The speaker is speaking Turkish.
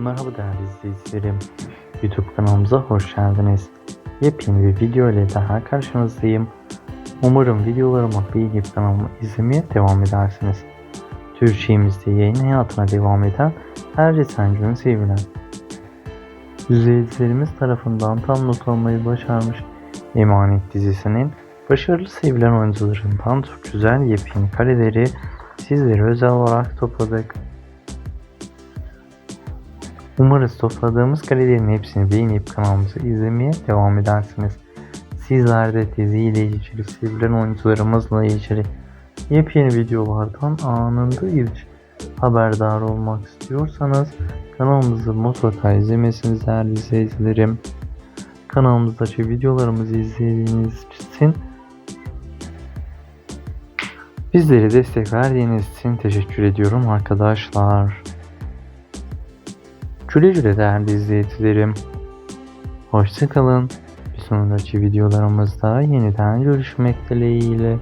Merhaba değerli izleyicilerim. YouTube kanalımıza hoş geldiniz. Yepyeni bir video ile daha karşınızdayım. Umarım videolarımı beğenip kanalımı izlemeye devam edersiniz. Türkçemizde yayın hayatına devam eden her gün sevilen. İzleyicilerimiz tarafından tam not almayı başarmış Emanet dizisinin başarılı sevilen oyuncularından çok güzel yepyeni kareleri sizlere özel olarak topladık. Umarız topladığımız karelerin hepsini beğenip kanalımızı izlemeye devam edersiniz. Sizler de diziyle ilgili sevilen oyuncularımızla ilgili yepyeni videolardan anında ilk haberdar olmak istiyorsanız kanalımızı mutlaka izlemesiniz değerli izleyicilerim. Kanalımızdaki videolarımızı izlediğiniz için bizlere destek verdiğiniz için teşekkür ediyorum arkadaşlar. Güle güle değerli izleyicilerim. Hoşçakalın. Bir sonraki videolarımızda yeniden görüşmek dileğiyle.